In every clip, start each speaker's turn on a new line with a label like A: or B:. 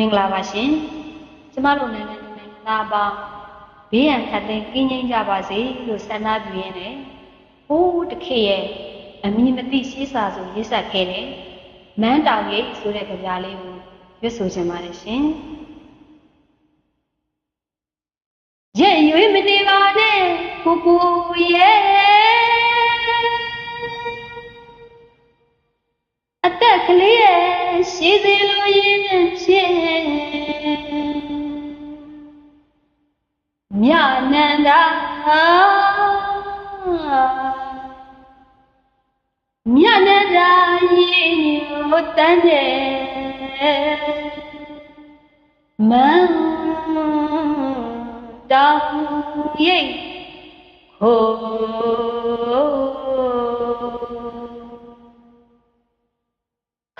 A: မင်္ဂလာပါရှင်ကျမတို့နိုင်ငံသူနိုင်ငံသားအပေါင်းဘေးရန်ခတ်သိမ်းကင်းငြိမ်းကြပါစေလို့ဆန္ဒပြုရင်းနဲ့ဟိုးတစ်ခေတ်ရဲ့အမည်မသိရှေးစာဆိုရေးဆက်ခဲ့တဲ့မန်းတောင်ရိပ်ဆိုတဲ့ကြပြလေးကိုရွတ်ဆိုချင်ပါတယ်ရှင်ရဲ့ရွေးမနေပါနဲ့ကိုကိုရဲ့အသက်ကလေးရဲ့ရှိသေးလို့ရင်ဖြစ် မြနန္ဒာမြနန္ဒာရင်ကိုတန်းတယ်မန်တောင်ရိတ်ခို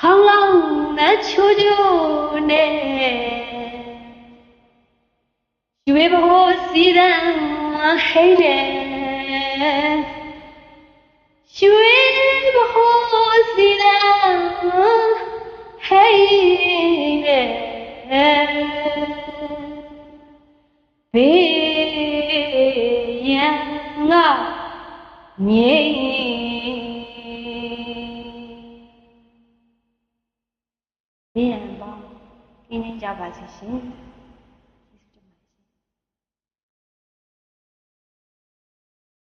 A: ခေါင်းလောင်းမချိုးချိုးနဲ့ ရွေဘဟိုစီရန်ဟိတယ်ရွေဘဟိုစီရန်ဟိတယ်ဘေးရန်ငါမြေဘေးရန်ပေါင်းကင်းကြပါစေရှင်